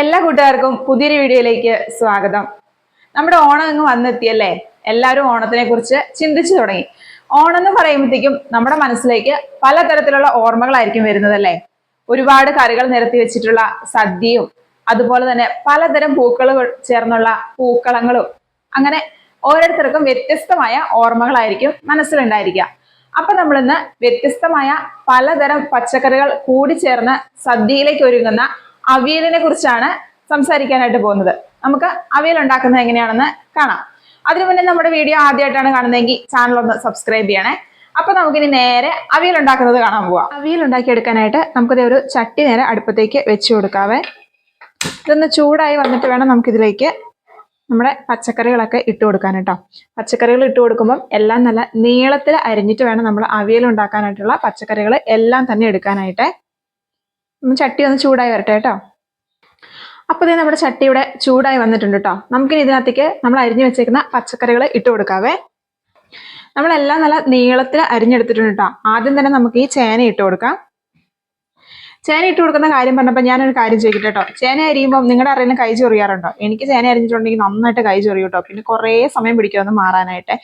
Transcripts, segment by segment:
എല്ലാ കൂട്ടുകാർക്കും പുതിയൊരു വീഡിയോയിലേക്ക് സ്വാഗതം. നമ്മുടെ ഓണം അങ്ങ് വന്നെത്തിയല്ലേ? എല്ലാവരും ഓണത്തിനെ കുറിച്ച് ചിന്തിച്ചു തുടങ്ങി. ഓണം എന്ന് പറയുമ്പോഴത്തേക്കും നമ്മുടെ മനസ്സിലേക്ക് പലതരത്തിലുള്ള ഓർമ്മകളായിരിക്കും വരുന്നതല്ലേ? ഒരുപാട് കറികൾ നിരത്തി വെച്ചിട്ടുള്ള സദ്യയും അതുപോലെ തന്നെ പലതരം പൂക്കൾ ചേർന്നുള്ള പൂക്കളങ്ങളും. അങ്ങനെ ഓരോരുത്തർക്കും വ്യത്യസ്തമായ ഓർമ്മകളായിരിക്കും മനസ്സിലുണ്ടായിരിക്കുക. അപ്പൊ നമ്മളിന്ന് വ്യത്യസ്തമായ പലതരം പച്ചക്കറികൾ കൂടി ചേർന്ന് സദ്യയിലേക്ക് ഒരുങ്ങുന്ന അവിയലിനെ കുറിച്ചാണ് സംസാരിക്കാനായിട്ട് പോകുന്നത്. നമുക്ക് അവിയൽ ഉണ്ടാക്കുന്നത് എങ്ങനെയാണെന്ന് കാണാം. അതിനു മുന്നേ നമ്മുടെ വീഡിയോ ആദ്യമായിട്ടാണ് കാണുന്നതെങ്കിൽ ചാനൽ ഒന്ന് സബ്സ്ക്രൈബ് ചെയ്യണേ. അപ്പൊ നമുക്കിനി നേരെ അവിയൽ ഉണ്ടാക്കുന്നത് കാണാൻ പോവാം. അവിയൽ ഉണ്ടാക്കിയെടുക്കാനായിട്ട് നമുക്കിത് ഒരു ചട്ടി നേരെ അടുപ്പത്തേക്ക് വെച്ച് കൊടുക്കാവേ. ഇതൊന്ന് ചൂടായി വന്നിട്ട് വേണം നമുക്കിതിലേക്ക് നമ്മുടെ പച്ചക്കറികളൊക്കെ ഇട്ട് കൊടുക്കാൻ കേട്ടോ പച്ചക്കറികൾ ഇട്ട് കൊടുക്കുമ്പം എല്ലാം നല്ല നീളത്തിൽ അരിഞ്ഞിട്ട് വേണം നമ്മൾ അവിയൽ ഉണ്ടാക്കാനായിട്ടുള്ള പച്ചക്കറികൾ എല്ലാം തന്നെ എടുക്കാനായിട്ട്. ഒന്ന് ചട്ടി ഒന്ന് ചൂടായി വരട്ടെ കേട്ടോ. അപ്പോൾ ഇതേ നമ്മുടെ ചട്ടി ഇവിടെ ചൂടായി വന്നിട്ടുണ്ട് കേട്ടോ. നമുക്കിനി ഇതിനകത്തേക്ക് നമ്മൾ അരിഞ്ഞു വെച്ചേക്കുന്ന പച്ചക്കറികൾ ഇട്ട് കൊടുക്കാവേ. നമ്മളെല്ലാം നല്ല നീളത്തിൽ അരിഞ്ഞെടുത്തിട്ടുണ്ട് കേട്ടോ. ആദ്യം തന്നെ നമുക്ക് ഈ ചേന ഇട്ട് കൊടുക്കാം. ചേന ഇട്ട് കൊടുക്കുന്ന കാര്യം പറഞ്ഞപ്പോൾ ഞാനൊരു കാര്യം ചോദിക്കട്ടെ കേട്ടോ. ചേന അരിയുമ്പോൾ നിങ്ങളുടെ അറിയുന്ന കൈ ചൊറിയാറുണ്ടോ? എനിക്ക് ചേന അരിഞ്ഞിട്ടുണ്ടെങ്കിൽ നന്നായിട്ട് കൈ ചൊറിയും കേട്ടോ. പിന്നെ കുറേ സമയം പിടിക്കും ഒന്ന് മാറാനായിട്ട്.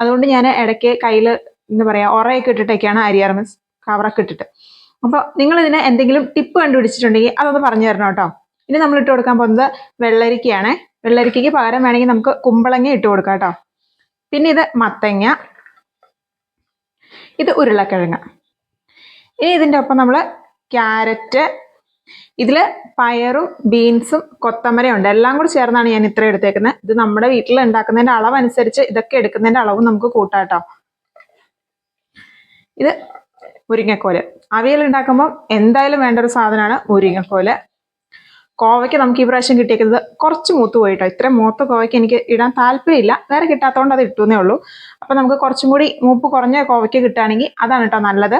അതുകൊണ്ട് ഞാൻ ഇടയ്ക്ക് കയ്യിൽ എന്താ പറയുക ഉറയൊക്കെ ഇട്ടിട്ടൊക്കെയാണ് അരിയാറ് മീൻസ് കവറൊക്കെ ഇട്ടിട്ട്. അപ്പോൾ നിങ്ങൾ ഇതിന് എന്തെങ്കിലും ടിപ്പ് കണ്ടുപിടിച്ചിട്ടുണ്ടെങ്കിൽ അതൊന്ന് പറഞ്ഞു തരണം കേട്ടോ. ഇനി നമ്മൾ ഇട്ട് കൊടുക്കാൻ പോകുന്നത് വെള്ളരിക്കയാണ്. വെള്ളരിക്കയ്ക്ക് പകരം വേണമെങ്കിൽ നമുക്ക് കുമ്പളങ്ങ ഇട്ട് കൊടുക്കാം കേട്ടോ. പിന്നെ ഇത് മത്തങ്ങ. ഇത് ഉരുളക്കിഴങ്ങ്. ഇനി ഇതിന്റെ ഒപ്പം നമ്മൾ ക്യാരറ്റ് ഇതിൽ പയറും ബീൻസും കൊത്തമരയും ഉണ്ട്. എല്ലാം കൂടി ചേർന്നാണ് ഞാൻ ഇത്ര എടുത്തേക്കുന്നത്. ഇത് നമ്മുടെ വീട്ടിൽ ഉണ്ടാക്കുന്നതിന്റെ അളവനുസരിച്ച് ഇതൊക്കെ എടുക്കുന്നതിന്റെ അളവ് നമുക്ക് കൂട്ടാട്ടോ ഇത് മുരിങ്ങക്കോൽ. അവിയൽ ഉണ്ടാക്കുമ്പോൾ എന്തായാലും വേണ്ട ഒരു സാധനമാണ് മുരിങ്ങക്കോൽ. കോവയ്ക്ക് നമുക്ക് ഈ പ്രാവശ്യം കിട്ടിയേക്കുന്നത് കുറച്ച് മൂത്ത് പോയിട്ടോ. ഇത്രയും മൂത്ത കോവയ്ക്ക് എനിക്ക് ഇടാൻ താല്പര്യമില്ല. വേറെ കിട്ടാത്തതുകൊണ്ട് അത് ഇട്ടുന്നേ ഉള്ളൂ. അപ്പോൾ നമുക്ക് കുറച്ചും കൂടി മൂപ്പ് കുറഞ്ഞ കോവയ്ക്ക് കിട്ടുകയാണെങ്കിൽ അതാണ് കേട്ടോ നല്ലത്.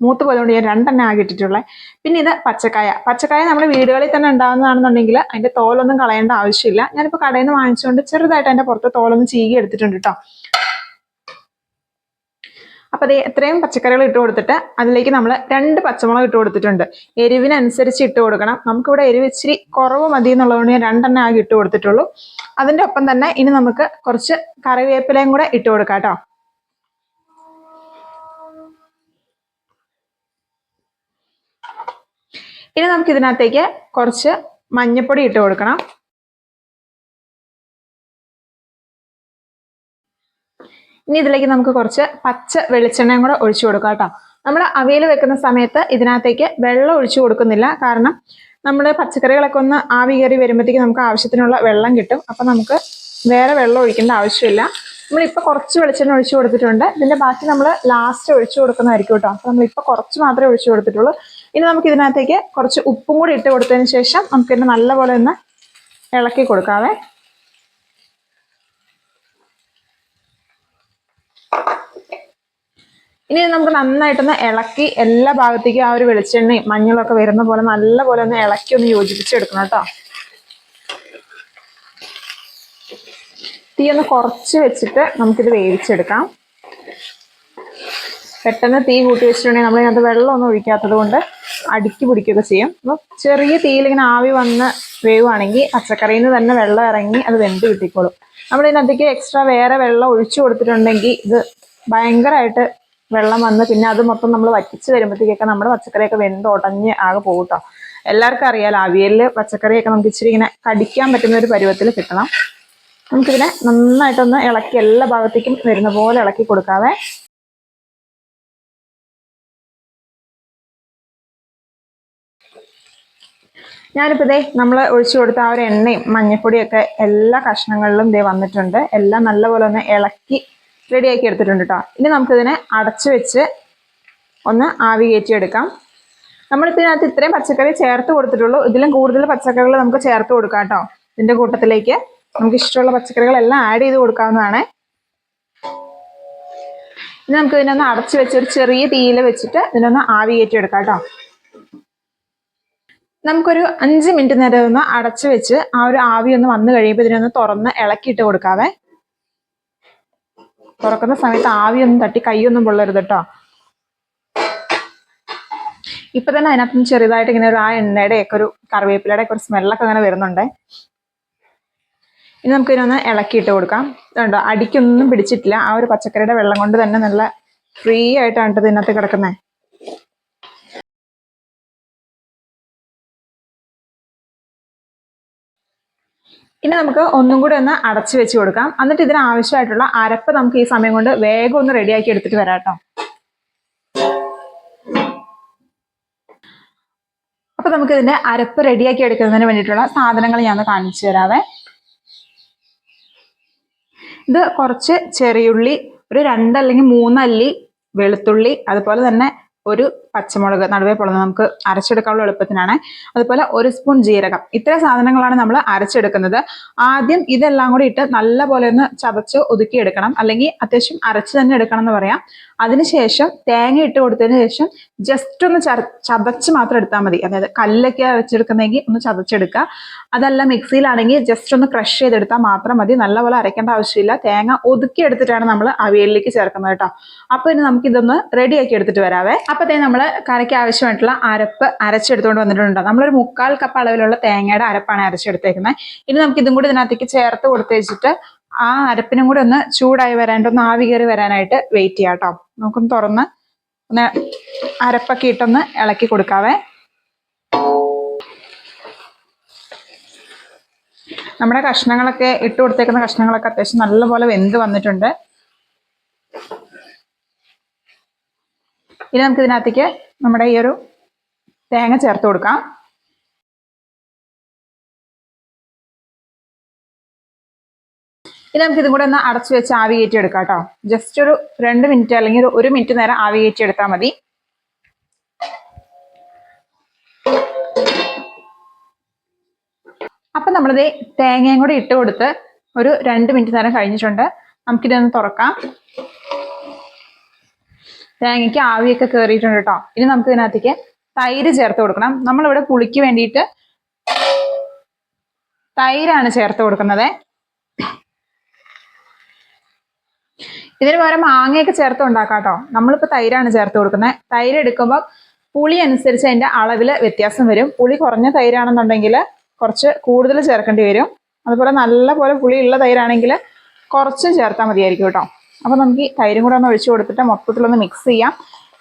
മൂത്ത് പോയതുകൊണ്ട് ഞാൻ രണ്ടെണ്ണം ആകെ ഇട്ടിട്ടുള്ളത് പിന്നെ ഇത് പച്ചക്കായ. പച്ചക്കായ നമ്മൾ വീടുകളിൽ തന്നെ ഉണ്ടാകുന്നതാണെന്നുണ്ടെങ്കിൽ അതിന്റെ തോലൊന്നും കളയേണ്ട ആവശ്യമില്ല. ഞാനിപ്പോൾ കടയിൽ നിന്ന് വാങ്ങിച്ചുകൊണ്ട് ചെറുതായിട്ട് അതിന്റെ പുറത്ത് തോലൊന്ന് ചീകി എടുത്തിട്ടുണ്ട് കേട്ടോ. അപ്പൊ അത് എത്രയും പച്ചക്കറികൾ ഇട്ട് കൊടുത്തിട്ട് അതിലേക്ക് നമ്മൾ രണ്ട് പച്ചമുളക് ഇട്ട് കൊടുത്തിട്ടുണ്ട്. എരിവിനനുസരിച്ച് ഇട്ട് കൊടുക്കണം. നമുക്കിവിടെ എരിവ് ഇച്ചിരി കുറവ് മതി എന്നുള്ളതുകൊണ്ട് ഞാൻ രണ്ടെണ്ണം ആകെ ഇട്ട് കൊടുത്തിട്ടുള്ളൂ. അതിന്റെ ഒപ്പം തന്നെ ഇനി നമുക്ക് കുറച്ച് കറിവേപ്പിലയും കൂടെ ഇട്ട് കൊടുക്കാം കേട്ടോ. ഇനി നമുക്ക് ഇതിനകത്തേക്ക് കുറച്ച് മഞ്ഞപ്പൊടി ഇട്ട് കൊടുക്കണം. ഇനി ഇതിലേക്ക് നമുക്ക് കുറച്ച് പച്ച വെളിച്ചെണ്ണയും കൂടെ ഒഴിച്ചു കൊടുക്കാം കേട്ടോ. നമ്മൾ അവയിൽ വെക്കുന്ന സമയത്ത് ഇതിനകത്തേക്ക് വെള്ളം ഒഴിച്ചു കൊടുക്കുന്നില്ല. കാരണം നമ്മൾ പച്ചക്കറികളൊക്കെ ഒന്ന് ആവി കയറി വരുമ്പോഴത്തേക്ക് നമുക്ക് ആവശ്യത്തിനുള്ള വെള്ളം കിട്ടും. അപ്പം നമുക്ക് വേറെ വെള്ളം ഒഴിക്കേണ്ട ആവശ്യമില്ല. നമ്മളിപ്പോൾ കുറച്ച് വെളിച്ചെണ്ണ ഒഴിച്ചു കൊടുത്തിട്ടുണ്ട്. ഇതിന്റെ ബാക്കി നമ്മൾ ലാസ്റ്റ് ഒഴിച്ചു കൊടുക്കുന്നതായിരിക്കും കേട്ടോ. അപ്പം നമ്മളിപ്പോൾ കുറച്ച് മാത്രമേ ഒഴിച്ചു കൊടുത്തിട്ടുള്ളൂ. ഇനി നമുക്ക് ഇതിനകത്തേക്ക് കുറച്ച് ഉപ്പും കൂടി ഇട്ട് കൊടുത്തതിന് ശേഷം നമുക്ക് ഇതിനെ നല്ലപോലെ ഒന്ന് ഇളക്കി കൊടുക്കാവേ. ഇനി നമുക്ക് നന്നായിട്ടൊന്ന് ഇളക്കി എല്ലാ ഭാഗത്തേക്കും ആ ഒരു വെളിച്ചെണ്ണയും മഞ്ഞളൊക്കെ വരുന്ന പോലെ നല്ലപോലെ ഒന്ന് ഇളക്കി ഒന്ന് യോജിപ്പിച്ചെടുക്കണം കേട്ടോ. തീ ഒന്ന് കുറച്ച് വെച്ചിട്ട് നമുക്കിത് വേവിച്ചെടുക്കാം. പെട്ടെന്ന് തീ കൂട്ടി വെച്ചിട്ടുണ്ടെങ്കിൽ നമ്മൾ ഇതിനകത്ത് വെള്ളമൊന്നും ഒഴിക്കാത്തത് കൊണ്ട് അടുക്കി പിടിക്കുകയൊക്കെ ചെയ്യും. അപ്പോൾ ചെറിയ തീയിൽ ഇങ്ങനെ ആവി വന്ന് വേവുകയാണെങ്കിൽ പച്ചക്കറിയിൽ നിന്ന് തന്നെ വെള്ളം ഇറങ്ങി അത് വെന്ത് കിട്ടിക്കോളും. നമ്മൾ ഇതിനകത്തേക്ക് എക്സ്ട്രാ വേറെ വെള്ളം ഒഴിച്ചു കൊടുത്തിട്ടുണ്ടെങ്കിൽ ഇത് ഭയങ്കരമായിട്ട് വെള്ളം വന്ന് പിന്നെ അത് മൊത്തം നമ്മൾ വറ്റിച്ച് വരുമ്പോഴത്തേക്കൊക്കെ നമ്മുടെ പച്ചക്കറിയൊക്കെ വെന്ത് ഉടഞ്ഞ് ആകെ പോകും എല്ലാവർക്കും അറിയാലോ അവിയലിൽ പച്ചക്കറിയൊക്കെ നമുക്ക് ഇച്ചിരി ഇങ്ങനെ കടിക്കാൻ പറ്റുന്ന ഒരു പരുവത്തിൽ കിട്ടണം. നമുക്കിതിനെ നന്നായിട്ടൊന്ന് ഇളക്കി എല്ലാ ഭാഗത്തേക്കും വരുന്ന പോലെ ഇളക്കി കൊടുക്കാവേ. ഞാനിപ്പോൾ ഇതേ നമ്മൾ ഒഴിച്ചു കൊടുത്ത ആ ഒരു എണ്ണയും മഞ്ഞപ്പൊടിയൊക്കെ എല്ലാ കഷ്ണങ്ങളിലും ഇതേ വന്നിട്ടുണ്ട്. എല്ലാം നല്ലപോലെ ഒന്ന് ഇളക്കി റെഡിയാക്കി എടുത്തിട്ടുണ്ട് കേട്ടോ ഇനി നമുക്കിതിനെ അടച്ചു വെച്ച് ഒന്ന് ആവി കയറ്റിയെടുക്കാം നമ്മൾ ഇതിനകത്ത് ഇത്രയും പച്ചക്കറി ചേർത്ത് കൊടുത്തിട്ടുള്ളൂ. ഇതിലും കൂടുതൽ പച്ചക്കറികൾ നമുക്ക് ചേർത്ത് കൊടുക്കാം കേട്ടോ ഇതിന്റെ കൂട്ടത്തിലേക്ക് നമുക്ക് ഇഷ്ടമുള്ള പച്ചക്കറികളെല്ലാം ആഡ് ചെയ്ത് കൊടുക്കാവുന്നതാണ്. ഇനി നമുക്ക് ഇതിനൊന്ന് അടച്ചു വെച്ച് ഒരു ചെറിയ തീയിൽ വെച്ചിട്ട് ഇതിനൊന്ന് ആവി കയറ്റിയെടുക്കാം കേട്ടോ നമുക്കൊരു അഞ്ച് മിനിറ്റ് നേരം ഒന്ന് അടച്ചു വെച്ച് ആ ഒരു ആവി ഒന്ന് വന്നു കഴിയുമ്പോൾ ഇതിനൊന്ന് തുറന്ന് ഇളക്കിയിട്ട് കൊടുക്കാവേ. തുറക്കുന്ന സമയത്ത് ആവിയൊന്നും തട്ടി കൈയൊന്നും പൊള്ളരുത് കേട്ടോ ഇപ്പൊ തന്നെ അതിനകത്ത് ചെറുതായിട്ട് ഇങ്ങനെ ഒരു ആ എണ്ണയുടെ ഒക്കെ ഒരു കറിവേപ്പിലയുടെ ഒക്കെ ഒരു സ്മെല്ലൊക്കെ അങ്ങനെ വരുന്നുണ്ട്. ഇനി നമുക്ക് ഇതിനൊന്ന് ഇളക്കിയിട്ട് കൊടുക്കാം. കണ്ടോ അടിക്കൊന്നും പിടിച്ചിട്ടില്ല. ആ ഒരു പച്ചക്കറിയുടെ വെള്ളം കൊണ്ട് തന്നെ നല്ല ഫ്രീ ആയിട്ടാണ് ട്ടോ ഇതിനകത്ത് കിടക്കുന്നത്. ഇനി നമുക്ക് ഒന്നും കൂടി ഒന്ന് അടച്ചു വെച്ച് കൊടുക്കാം. എന്നിട്ട് ഇതിന് ആവശ്യമായിട്ടുള്ള അരപ്പ് നമുക്ക് ഈ സമയം കൊണ്ട് വേഗം ഒന്ന് റെഡിയാക്കി എടുത്തിട്ട് വരാം കേട്ടോ. അപ്പൊ നമുക്ക് ഇതിന്റെ അരപ്പ് റെഡിയാക്കി എടുക്കുന്നതിന് വേണ്ടിയിട്ടുള്ള സാധനങ്ങൾ ഞാൻ കാണിച്ചു തരാവേ. ഇത് കുറച്ച് ചെറിയുള്ളി ഒരു രണ്ടല്ലെങ്കിൽ മൂന്നല്ലി വെളുത്തുള്ളി അതുപോലെ തന്നെ ഒരു പച്ചമുളക് നടുവേ പൊളന്ന് നമുക്ക് അരച്ചെടുക്കാനുള്ള എളുപ്പത്തിനാണ്. അതുപോലെ ഒരു സ്പൂൺ ജീരകം. ഇത്ര സാധനങ്ങളാണ് നമ്മൾ അരച്ചെടുക്കുന്നത്. ആദ്യം ഇതെല്ലാം കൂടി ഇട്ട് നല്ല പോലെ ഒന്ന് ചതച്ച് ഒതുക്കിയെടുക്കണം. അല്ലെങ്കിൽ അത്യാവശ്യം അരച്ച് തന്നെ എടുക്കണം എന്ന് പറയാം. അതിനുശേഷം തേങ്ങ ഇട്ട് കൊടുത്തതിന് ശേഷം ജസ്റ്റ് ഒന്ന് ചതച്ച് മാത്രം എടുത്താൽ മതി. അതായത് കല്ലൊക്കെ അരച്ചെടുക്കുന്നെങ്കിൽ ഒന്ന് ചതച്ചെടുക്കുക. അതല്ല മിക്സിയിലാണെങ്കിൽ ജസ്റ്റ് ഒന്ന് ക്രഷ് ചെയ്തെടുത്താൽ മാത്രം മതി. നല്ലപോലെ അരയ്ക്കേണ്ട ആവശ്യമില്ല. തേങ്ങ ഒതുക്കി എടുത്തിട്ടാണ് നമ്മൾ അവിയലിലേക്ക് ചേർക്കുന്നത് കേട്ടോ. അപ്പൊ ഇനി നമുക്ക് ഇതൊന്ന് റെഡിയാക്കി എടുത്തിട്ട് വരാവേ. അപ്പത്തേ നമ്മൾ കറിക്ക് ആവശ്യമായിട്ടുള്ള അരപ്പ് അരച്ചെടുത്തുകൊണ്ട് വന്നിട്ടുണ്ട്? നമ്മളൊരു മുക്കാൽ കപ്പ് അളവിലുള്ള തേങ്ങയുടെ അരപ്പാണ് അരച്ചെടുത്തേക്കുന്നത് ഇനി നമുക്ക് ഇതും കൂടി ഇതിനകത്തേക്ക് ചേർത്ത് കൊടുത്തു വെച്ചിട്ട് ആ അരപ്പിനും കൂടി ഒന്ന് ചൂടായി വരാനായിട്ട് ഒന്ന് ആവി കയറി വരാനായിട്ട് വെയിറ്റ് ചെയ്യാം കേട്ടോ നമുക്കൊന്ന് തുറന്ന് ഒന്ന് അരപ്പൊക്കെ ഇട്ടൊന്ന് ഇളക്കി കൊടുക്കാവേ. നമ്മുടെ കഷ്ണങ്ങളൊക്കെ ഇട്ട് കൊടുത്തേക്കുന്ന കഷ്ണങ്ങളൊക്കെ അത്യാവശ്യം നല്ലപോലെ വെന്ത് വന്നിട്ടുണ്ട്. ഇനി നമുക്ക് ഇതിനകത്തേക്ക് നമ്മുടെ ഈ ഒരു തേങ്ങ ചേർത്ത് കൊടുക്കാം. ഇനി നമുക്ക് ഇതും കൂടെ ഒന്ന് അടച്ചു വെച്ച് ആവി കയറ്റി എടുക്കാം കേട്ടോ ജസ്റ്റ് ഒരു രണ്ട് മിനിറ്റ് അല്ലെങ്കിൽ ഒരു- മിനിറ്റ് നേരം ആവി കയറ്റി എടുത്താൽ മതി. അപ്പൊ നമ്മളിത് തേങ്ങയും കൂടി ഇട്ട് കൊടുത്ത് ഒരു രണ്ട് മിനിറ്റ് നേരം കഴിഞ്ഞിട്ടുണ്ട്. നമുക്കിതൊന്ന് തുറക്കാം. തേങ്ങയ്ക്ക് ആവിയൊക്കെ കയറിയിട്ടുണ്ട് കേട്ടോ. ഇനി നമുക്ക് ഇതിനകത്തേക്ക് തൈര് ചേർത്ത് കൊടുക്കണം. നമ്മളിവിടെ പുളിക്ക് വേണ്ടിയിട്ട് തൈരാണ് ചേർത്ത് കൊടുക്കുന്നത്. ഇതിന് പകരം മാങ്ങയൊക്കെ ചേർത്ത് ഉണ്ടാക്കാം കേട്ടോ. നമ്മളിപ്പോൾ തൈരാണ് ചേർത്ത് കൊടുക്കുന്നത്. തൈര് എടുക്കുമ്പോൾ പുളി അനുസരിച്ച് അതിന്റെ അളവിൽ വ്യത്യാസം വരും. പുളി കുറഞ്ഞ തൈരാണെന്നുണ്ടെങ്കിൽ കുറച്ച് കൂടുതൽ ചേർക്കേണ്ടി വരും. അതുപോലെ നല്ല പോലെ പുളി ഉള്ള തൈരാണെങ്കിൽ കുറച്ച് ചേർത്താൽ മതിയായിരിക്കും കേട്ടോ. അപ്പോൾ നമുക്ക് തൈരും കൂടെ ഒന്ന് ഒഴിച്ചു കൊടുത്തിട്ട് മൊത്തത്തിലൊന്ന് മിക്സ് ചെയ്യാം.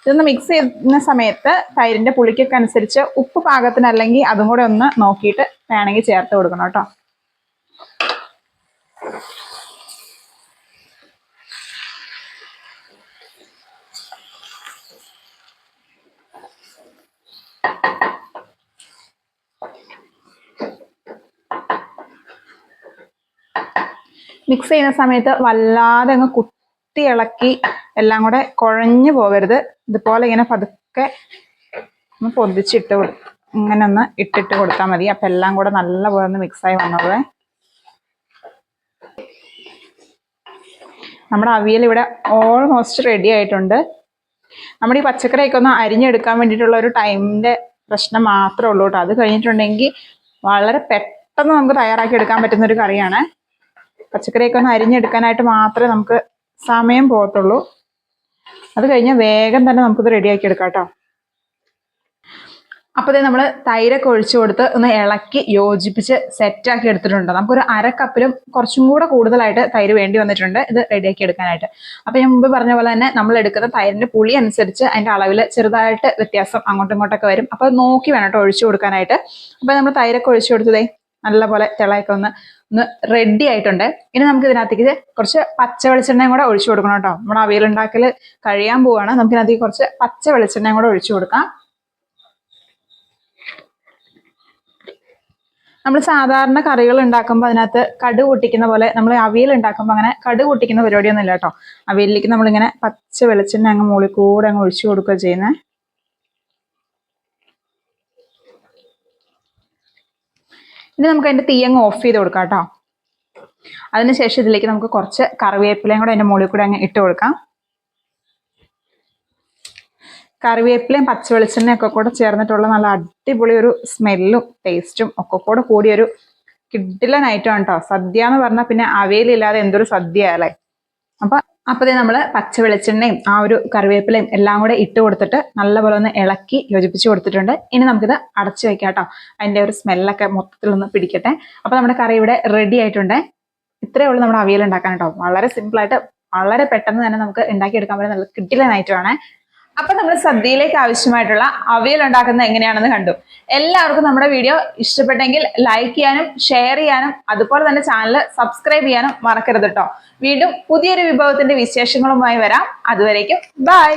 ഇതൊന്ന് മിക്സ് ചെയ്യുന്ന സമയത്ത് തൈരിന്റെ പുളിക്കൊക്കെ അനുസരിച്ച് ഉപ്പ് പാകത്തിന് അല്ലെങ്കിൽ അതും കൂടെ ഒന്ന് നോക്കിയിട്ട് വേണമെങ്കിൽ ചേർത്ത് കൊടുക്കണം കേട്ടോ. മിക്സ് ചെയ്യുന്ന സമയത്ത് വല്ലാതെ അങ്ങ് കുത്തി ഇളക്കി എല്ലാം കൂടെ കുഴഞ്ഞു പോകരുത്. ഇതുപോലെ ഇങ്ങനെ പതുക്കെ ഒന്ന് പൊതിച്ചിട്ട് ഇങ്ങനെ ഒന്ന് ഇട്ടിട്ട് കൊടുത്താൽ മതി. അപ്പം എല്ലാം കൂടെ നല്ലപോലെ ഒന്ന് മിക്സായി വന്നോളേ നമ്മുടെ അവിയൽ ഇവിടെ ഓൾമോസ്റ്റ് റെഡി ആയിട്ടുണ്ട്. നമ്മുടെ ഈ പച്ചക്കറിയൊക്കെ ഒന്ന് അരിഞ്ഞെടുക്കാൻ വേണ്ടിയിട്ടുള്ള ഒരു ടൈമിന്റെ പ്രശ്നം മാത്രമേ ഉള്ളൂ കേട്ടോ. അത് കഴിഞ്ഞിട്ടുണ്ടെങ്കിൽ വളരെ പെട്ടെന്ന് നമുക്ക് തയ്യാറാക്കി എടുക്കാൻ പറ്റുന്ന ഒരു കറിയാണ്. പച്ചക്കറിയൊക്കെ ഒന്ന് അരിഞ്ഞെടുക്കാനായിട്ട് മാത്രമേ നമുക്ക് സമയം പോകത്തുള്ളൂ. അത് കഴിഞ്ഞാൽ വേഗം തന്നെ നമുക്കിത് റെഡിയാക്കി എടുക്കാം കേട്ടോ അപ്പോൾ ഇതേ നമ്മൾ തൈരൊക്കെ ഒഴിച്ചു കൊടുത്ത് ഒന്ന് ഇളക്കി യോജിപ്പിച്ച് സെറ്റാക്കി എടുത്തിട്ടുണ്ട്. നമുക്കൊരു അര കപ്പിലും കുറച്ചും കൂടെ കൂടുതലായിട്ട് തൈര് വേണ്ടി വന്നിട്ടുണ്ട് ഇത് റെഡിയാക്കി എടുക്കാനായിട്ട്. അപ്പോൾ ഞാൻ മുമ്പ് പറഞ്ഞ പോലെ തന്നെ നമ്മൾ എടുക്കുന്ന തൈരിന്റെ പുളി അനുസരിച്ച് അതിന്റെ അളവിൽ ചെറുതായിട്ട് വ്യത്യാസം അങ്ങോട്ടും ഇങ്ങോട്ടൊക്കെ വരും. അപ്പോൾ നോക്കി വേണം കേട്ടോ ഒഴിച്ചു കൊടുക്കാനായിട്ട്. അപ്പോൾ നമ്മൾ തൈരൊക്കെ ഒഴിച്ചു കൊടുത്തതേ നല്ലപോലെ തിളയൊക്കെ ഒന്ന് ഒന്ന് റെഡി ആയിട്ടുണ്ട്. ഇനി നമുക്ക് ഇതിനകത്തേക്ക് കുറച്ച് പച്ച വെളിച്ചെണ്ണയും കൂടെ ഒഴിച്ചു കൊടുക്കണം കേട്ടോ. നമ്മൾ അവിയൽ ഉണ്ടാക്കൽ കഴിയാൻ പോവാണ്. നമുക്ക് ഇതിനകത്തേക്ക് കുറച്ച് പച്ച വെളിച്ചെണ്ണയും കൂടെ ഒഴിച്ചു കൊടുക്കാം. നമ്മൾ സാധാരണ കറികൾ ഉണ്ടാക്കുമ്പോൾ അതിനകത്ത് കടു പൊട്ടിക്കുന്ന പോലെ നമ്മൾ അവിയൽ ഉണ്ടാക്കുമ്പോൾ അങ്ങനെ കടു പൊട്ടിക്കുന്ന പരിപാടിയൊന്നും ഇല്ല കേട്ടോ. അവിയലിലേക്ക് നമ്മളിങ്ങനെ പച്ച വെളിച്ചെണ്ണ അങ്ങ് മുകളിൽ കൂടെ അങ്ങ് ഒഴിച്ചു കൊടുക്കുക ചെയ്യുന്നത് ഇനി നമുക്ക് അതിന്റെ തീ അങ്ങ് ഓഫ് ചെയ്ത് കൊടുക്കാം കേട്ടോ. അതിനുശേഷം ഇതിലേക്ക് നമുക്ക് കുറച്ച് കറിവേപ്പിലയും കൂടെ അതിന്റെ മുകളിൽ കൂടെ അങ്ങ് ഇട്ട് കൊടുക്കാം. കറിവേപ്പിലയും പച്ചവെളിച്ചെണ്ണയും ഒക്കെ കൂടെ ചേർന്നിട്ടുള്ള നല്ല അടിപൊളി ഒരു സ്മെല്ലും ടേസ്റ്റും ഒക്കെ കൂടെ കൂടിയൊരു കിഡിലൻ ഐറ്റം കേട്ടോ. സദ്യ എന്ന് പറഞ്ഞാൽ പിന്നെ അവയിലില്ലാതെ എന്തൊരു സദ്യ അല്ലേ? അപ്പൊ അപ്പോൾ ഇത് നമ്മൾ പച്ച വെളിച്ചെണ്ണയും ആ ഒരു കറിവേപ്പിലയും എല്ലാം കൂടെ ഇട്ട് കൊടുത്തിട്ട് നല്ലപോലെ ഒന്ന് ഇളക്കി യോജിപ്പിച്ച് കൊടുത്തിട്ടുണ്ട്. ഇനി നമുക്കിത് അടച്ചു വെക്കാം കേട്ടോ അതിന്റെ ഒരു സ്മെല്ലൊക്കെ മൊത്തത്തിലൊന്ന് പിടിക്കട്ടെ. അപ്പോൾ നമ്മുടെ കറി ഇവിടെ റെഡി ആയിട്ടുണ്ട്. ഇത്രയേ ഉള്ളൂ നമ്മുടെ അവിയൽ ഉണ്ടാക്കാൻ കേട്ടോ. വളരെ സിമ്പിളായിട്ട് വളരെ പെട്ടെന്ന് തന്നെ നമുക്ക് ഉണ്ടാക്കിയെടുക്കാൻ പറ്റുന്ന നല്ല കിട്ടിലൻ ഐറ്റമാണ് അപ്പൊ നമ്മൾ സദ്യയിലേക്ക് ആവശ്യമായിട്ടുള്ള അവിയൽ ഉണ്ടാക്കുന്നത് എങ്ങനെയാണെന്ന് കണ്ടു. എല്ലാവർക്കും നമ്മുടെ വീഡിയോ ഇഷ്ടപ്പെട്ടെങ്കിൽ ലൈക്ക് ചെയ്യാനും ഷെയർ ചെയ്യാനും അതുപോലെ തന്നെ ചാനൽ സബ്സ്ക്രൈബ് ചെയ്യാനും മറക്കരുത് കേട്ടോ വീണ്ടും പുതിയൊരു വിഭവത്തിന്റെ വിശേഷങ്ങളുമായി വരാം. അതുവരേക്കും ബൈ